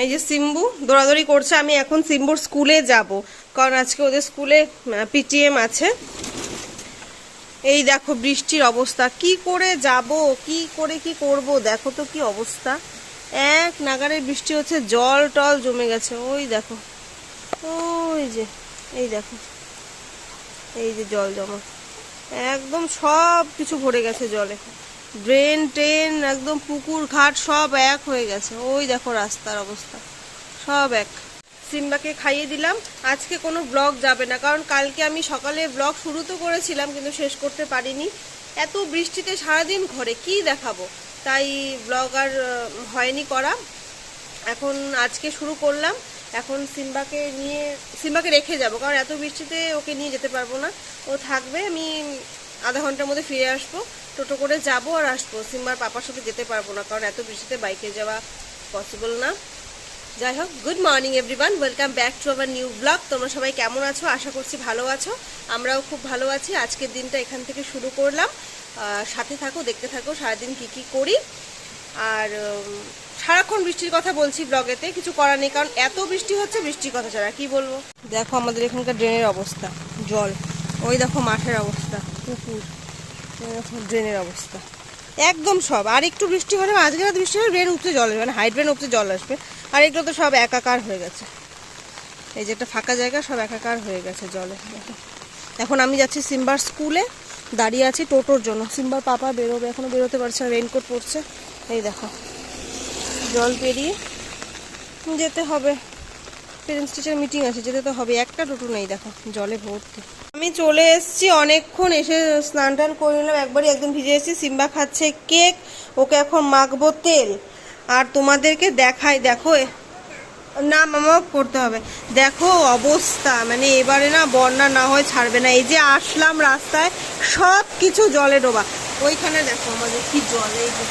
এই যে সিম্বু দৌড়াদৌড়ি করছে, আমি এখন সিম্বুর স্কুলে যাব। কারণ আজকে ওদের স্কুলে পিটিএম আছে। এই দেখো বৃষ্টির অবস্থা। কি করে যাব? কি করে কি করব? দেখো তো কি অবস্থা। এক নাগারে বৃষ্টি হচ্ছে, জল টল জমে গেছে। ওই দেখো। ওই যে, এই দেখো। এই যে জল জমা। একদম সব কিছু ভরে গেছে জলে। ড্রেন, ট্রেন, একদম পুকুর, ঘাট সব এক হয়ে গেছে। ওই দেখো রাস্তার অবস্থা। সব এক। সিম্বাকে খাইয়ে দিলাম। আজকে কোনো ব্লগ যাবে না, কারণ কালকে আমি সকালে ব্লগ শুরু তো করেছিলাম, কিন্তু শেষ করতে পারিনি। এত বৃষ্টিতে সারাদিন ঘরে, কি দেখাবো? তাই ব্লগ আর হয়নি করা। এখন আজকে শুরু করলাম। এখন সিম্বাকে নিয়ে, সিম্বাকে রেখে যাব, কারণ এত বৃষ্টিতে ওকে নিয়ে যেতে পারব না। ও থাকবে, আমি আধা ঘণ্টার মধ্যে ফিরে আসব। টোটো করে যাব আর আসব। সিম্বার পাপার সাথে যেতে পারব না, কারণ এত বৃষ্টিতে বাইকে যাওয়া পসিবল না। যাই হোক good morning everyone welcome back to our new blog তোমরা সবাই কেমন আছো? আশা করছি ভালো আছো। আমরাও খুব ভালো আছি। আজকের দিনটা এখান থেকে শুরু করলাম। সাথে থাকো, দেখতে থাকো, সারাদিন কি কি করি। আর সারাক্ষণ বৃষ্টির কথা বলছি ব্লগেতে কিছু করার নেই, কারণ এত বৃষ্টি হচ্ছে, বৃষ্টির কথা ছাড়া কি বলব? দেখো আমাদের এখানকার ড্রেনের অবস্থা, জল। ওই দেখো মাঠের অবস্থা। ড্রেনের অবস্থা। একদম সব। আর একটু বৃষ্টি হলে আজকে রাত বৃষ্টি হলে ড্রেন উপচে জল আসবে মানে হাই ড্রেন উপচে জল আসবে। আর এগুলো তো সব একাকার হয়ে গেছে। এই যে একটা ফাঁকা জায়গা, সব একাকার হয়ে গেছে জলে। এখন আমি যাচ্ছি সিম্বার স্কুলে। দাঁড়িয়ে আছি টোটোর জন্য। সিম্বার পাপা বেরোবে, এখনও বেরোতে পারছে না রেইনকোট পরছে। এই দেখো, জল পেরিয়ে যেতে হবে। পেরেন্টস টিচার মিটিং আছে, যেতে তো হবে। একটা টোটো নেই, দেখো, জলে ভর্তি। আমি চলে এসেছি অনেকক্ষণ এসে স্নান টান করে নিলাম। একবারই একদম ভিজে এসেছি, সিম্বা খাচ্ছে কেক, ওকে এখন মাখবো তেল। আর তোমাদেরকে দেখাই, দেখো না মামা, করতে হবে। দেখো অবস্থা মানে এবারে না বন্যা না হয় ছাড়বে না। এই যে আসলাম রাস্তায় সব কিছু জলে ডোবা। ওইখানে দেখো আমাদের কি জল, এই যে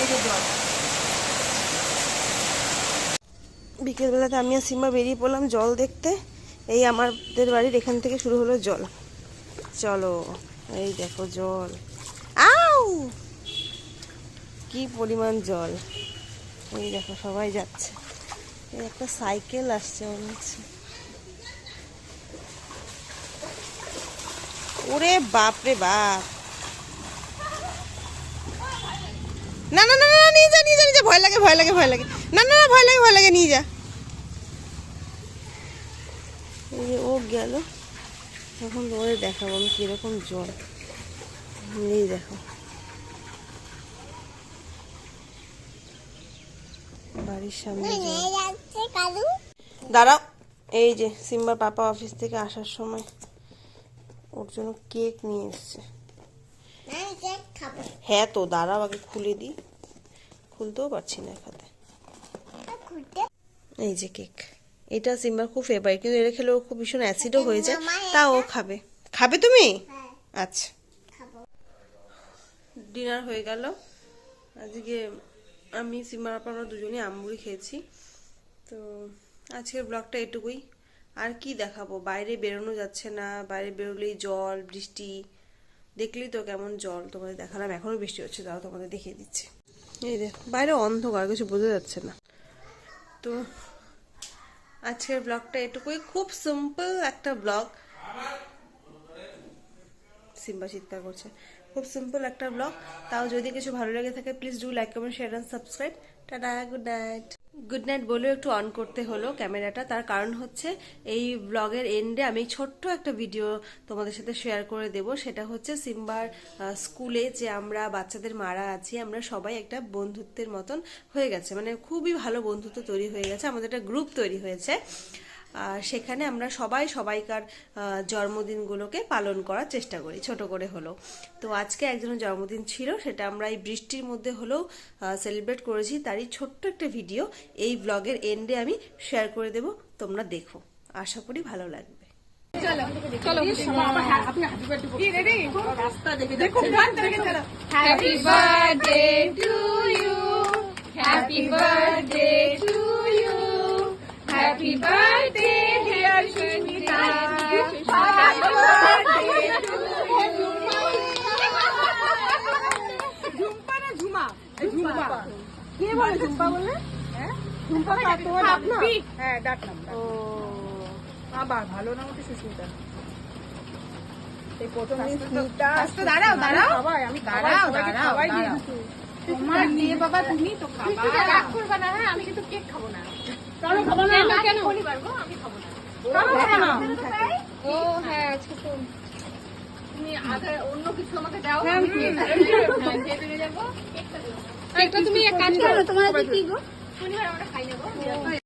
এই যে জল। বিকেলবেলাতে আমি আর সিম্বা বেরিয়ে পড়লাম জল দেখতে। এই আমাদের বাড়ির এখান থেকে শুরু হলো জল। চলো, এই দেখো জল। আউ! কি পরিমাণ জল। এই দেখো, সবাই যাচ্ছে। এই একটা সাইকেল আসছে, মনে ওরে বাপ রে বাপ! না না না না নিয়ে যা নিয়ে যা নিয়ে যা। ভয় লাগে ভয় লাগে ভয় লাগে। না না, ভয় লাগে ভয় লাগে, নিয়ে যা এই যে ও গেল। এখন ওরে দেখাবো আমি কীরকম জল। এই দেখো। বাড়ির সামনে দাঁড়াও, এই যে সিম্বার পাপা অফিস থেকে আসার সময় ওর জন্য কেক নিয়ে এসছে। হ্যাঁ তো, দাঁড়াও আগে খুলে দিই। খুলতেও পারছি না এক এই যে কেক। এটা সিম্বার খুব ফেভারিট কিন্তু এটা খেলে ও খুব ভীষণ অ্যাসিডও হয়ে যায়। তা ও খাবে। খাবে তুমি? আচ্ছা। ডিনার হয়ে গেল। আজকে আমি সিম্বার আপা আমরা দুজনেই আমবুড়ি খেয়েছি। তো আজকের ব্লগটা এটুকুই। আর কি দেখাবো? বাইরে বেরোনো যাচ্ছে না। বাইরে বেরোলেই জল বৃষ্টি। দেখলি তো কেমন জল তোমাদের দেখালাম। এখনও বৃষ্টি হচ্ছে তাও তোমাদের দেখিয়ে দিচ্ছি। এই দেখ বাইরে অন্ধকার কিছু বোঝা যাচ্ছে না। তো আজকের ব্লগটা এটুকুই। খুব সিম্পল একটা ব্লগ। সিম্বা চিৎকার করছে। খুব সিম্পল একটা ব্লগ। তাও যদি কিছু ভালো লেগে থাকে please do like comment share and subscribe tata good night good night বলেও একটু অন করতে হলো ক্যামেরাটা। তার কারণ হচ্ছে, এই ব্লগের এন্ডে আমি ছোট্ট একটা ভিডিও তোমাদের সাথে শেয়ার করে দেব। সেটা হচ্ছে সিম্বার স্কুলে যে আমরা বাচ্চাদের মারা আছি, আমরা সবাই একটা বন্ধুত্বের মতন হয়ে গেছে। মানে খুবই ভালো বন্ধুত্ব তৈরি হয়ে গেছে, আমাদের একটা গ্রুপ তৈরি হয়েছে। সেখানে আমরা সবাই সবাইকার আহ, জন্মদিনগুলোকে পালন করার চেষ্টা করি ছোট করে হলো তো আজকে একজনের জন্মদিন ছিল সেটা আমরা এই বৃষ্টির মধ্যে হলেও সেলিব্রেট করেছি। তারই ছোট্ট একটা ভিডিও এই ব্লগের এন্ডে আমি শেয়ার করে দেব তোমরা দেখো। আশা করি ভালো লাগবে। Happy birthday to you. Happy birthday to you. Happy birthday, dear Shunita. Happy birthday to you. Jhumpa না ঝুমা ঝুম্পা কে বলে ঝুম্পা বলে তোমার ডাকনাম? হ্যাঁ ডাকলাম ও আবার ভালো না মতো সুস্মিতা এই প্রথম দিন স্মিতা আচ্ছা, দাঁড়াও, দাঁড়াও। আমি দাঁড়াও, দাঁড়াও, দাঁড়াও। তোমার মেয়ে বাবা তুমি তো খাবা। রাগ করবে না হ্যাঁ আমি কিন্তু কেক খাব না। কেন খাব না? কেন শনিবার গো আমি খাব না? ও হ্যাঁ আজকে তো তুমি আগে অন্য কিছু আমাকে দাও। হ্যাঁ, আমি খেয়ে হ্যাঁ যাব কেকটা তুমি এক কাজ করো। তোমার কি গো? শনিবার আমরা খাই নেব।